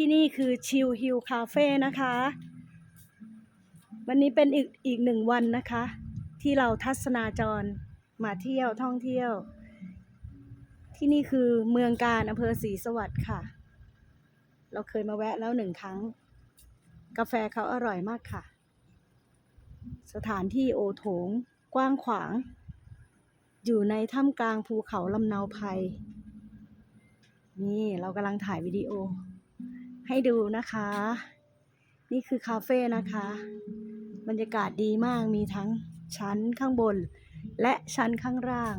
ที่นี่คือชิลฮิลคาเฟ่นะคะ วันนี้เป็นอีกอีกหนึ่งวันนะคะ ที่เราทัศนาจรมาเที่ยวท่องเที่ยว ที่นี่คือเมืองการอำเภอศรีสวัสดิ์ค่ะ เราเคยมาแวะแล้วหนึ่งครั้ง กาแฟเขาอร่อยมากค่ะ สถานที่โอโถงกว้างขวาง อยู่ในถ้ำกลางภูเขาลำเนาไพรนี่เรากำลังถ่ายวิดีโอ ให้ดูนะคะ นี่คือคาเฟ่นะคะ บรรยากาศดีมากมีทั้งชั้นข้างบน และชั้นข้างล่าง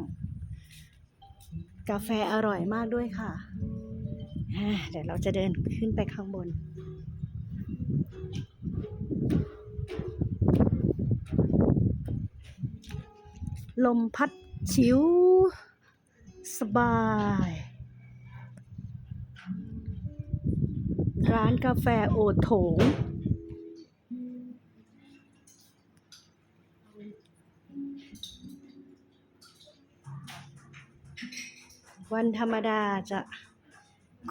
กาแฟอร่อยมากด้วยค่ะ เดี๋ยวเราจะเดินขึ้นไปข้างบนลมพัดชิว สบาย ร้านกาแฟโอโถง วันธรรมดาจะ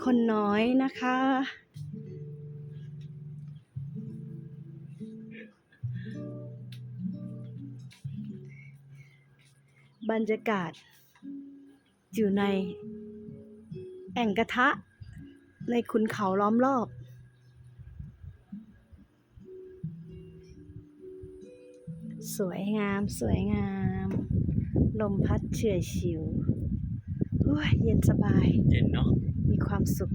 คนน้อยนะคะ บรรยากาศอยู่ในแอ่งกระทะ ในขุนเขาล้อมรอบ สวยงามสวยงาม ลมพัดเฉื่อยฉิวโอ้ยเย็นสบาย เย็นเนาะมีความสุข